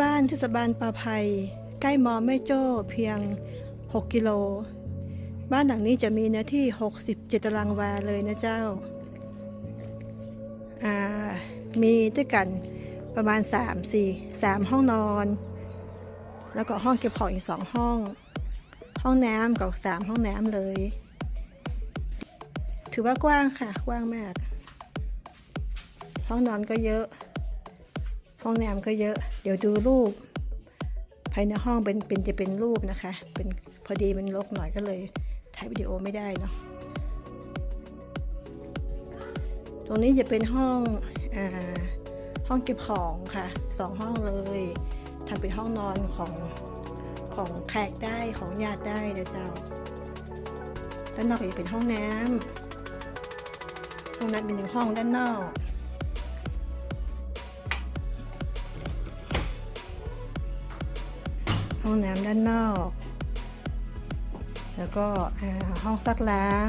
บ้านเทศบาลปาไพใกล้มอแม่โจ้เพียง 6 กิโล บ้านหลังนี้จะมีเนื้อที่ 67 ตารางวาเลยนะเจ้า อ่า มีด้วยกันประมาณ 3 4 3 ห้องนอน แล้วก็ห้องเก็บของอีก 2 ห้อง ห้องน้ำกับ 3 ห้องน้ำเลย ถือว่ากว้างค่ะ กว้างมาก ห้องนอนก็เยอะ ห้องน้ำก็เยอะ เดี๋ยวดูรูป ภายในห้องเป็นเป็นจะเป็นรูปนะคะ เป็นพอดีมันรกหน่อยก็เลยถ่ายวิดีโอไม่ได้เนาะตรงนี้จะเป็นห้องอ่าห้องเก็บของค่ะสองห้องเลยทำเป็นห้องนอนของของแขกได้ของญาติได้เดี๋ยวเจ้าด้านนอกก็จะเป็นห้องน้ำห้องน้ำเป็นหนึ่งห้องด้านนอก ห้องน้ำด้านนอก แล้วก็ห้องซักล้าง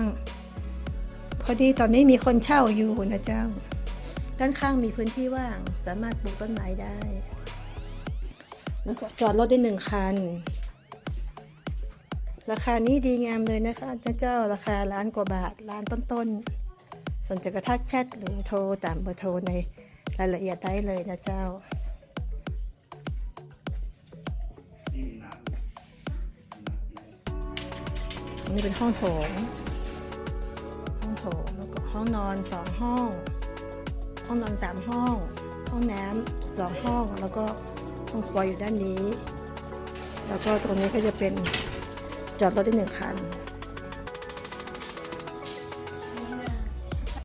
พอดีตอนนี้มีคนเช่าอยู่นะเจ้า ด้านข้างมีพื้นที่ว่างสามารถปลูกต้นไม้ได้ แล้วก็จอดรถได้หนึ่งคัน ราคานี้ดีงามเลยนะคะเจ้าราคาล้านกว่าบาทล้านต้นๆสนใจกระทักแชทหรือโทรตามเบอร์โทรในรายละเอียดได้เลยนะเจ้า นี่เป็นห้องโถง ห้องโถงแล้วก็ห้องนอนสองห้อง ห้องนอนสามห้อง ห้องน้ำสองห้อง แล้วก็ห้องครัวอยู่ด้านนี้ แล้วก็ตรงนี้ก็จะเป็นจอดรถได้หนึ่งคัน